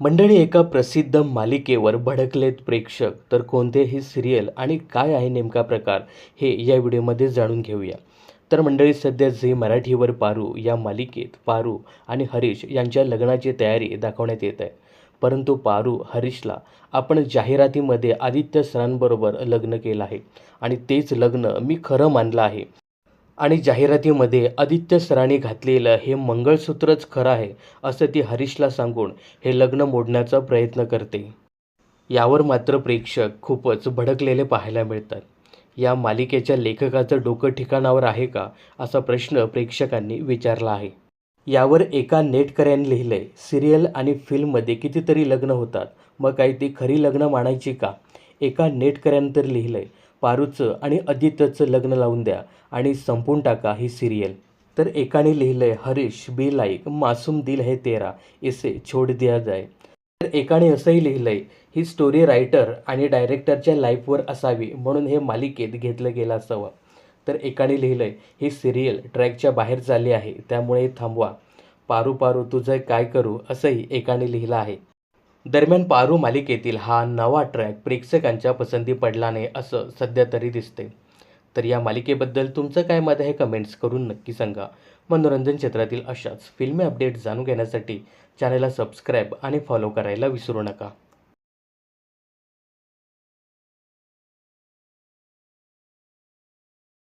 मंडळी एका प्रसिद्ध मालिकेवर भडकलेत प्रेक्षक. तर कोणतेही सिरियल आणि काय आहे नेमका प्रकार हे या व्हिडिओमध्ये जाणून घेऊया. तर मंडळी सध्या झी मराठीवर पारू या मालिकेत पारू आणि हरीश यांच्या लग्नाची तयारी दाखवण्यात येत आहे. परंतु पारू हरीशला आपण जाहिरातीमध्ये आदित्य सरांबरोबर लग्न केलं आहे. आणि तेच लग्न मी खरं मानलं आहे. आणि जाहिरातीमध्ये आदित्य सरांनी घातलेलं हे मंगळसूत्रच खरं आहे असं ती हरीशला सांगून हे लग्न मोडण्याचा प्रयत्न करते. यावर मात्र प्रेक्षक खूपच भडकलेले पाहायला मिळतात. या मालिकेच्या लेखकाचं डोकं ठिकाणावर आहे का असा प्रश्न प्रेक्षकांनी विचारला आहे. यावर एका नेटकऱ्याने लिहिलंय सिरियल आणि फिल्ममध्ये कितीतरी लग्न होतात मग काही ती खरी लग्न मानायची का? एका नेटकऱ्यानं तर लिहिलंय पारूचं आणि अदितचं लग्न लावून द्या आणि संपून टाका ही सिरियल. तर एकाने लिहिलंय हरीश बी लाईक मासूम दिल है तेरा इसे छोड दिया जाय तर एकाने असंही लिहिलंय ही स्टोरी रायटर आणि डायरेक्टरच्या लाईफवर असावी म्हणून हे मालिकेत घेतलं गेलं असावं. तर एकाने लिहिलंय ही सिरियल ट्रॅकच्या बाहेर चालली आहे त्यामुळे थांबवा. पारू पारू तुझं काय करू? असंही एकाने लिहिलं आहे. दरम्यान पारू मालिकेतील हा नवा ट्रॅक प्रेक्षकांच्या पसंती पडला नाही असं सध्या तरी दिसते तर या मालिकेबद्दल तुमचं काय मत आहे कमेंट्स करून नक्की सांगा. मनोरंजन क्षेत्रातील अशाच फिल्मी अपडेट जाणून घेण्यासाठी चॅनलला सबस्क्राईब आणि फॉलो करायला विसरू नका.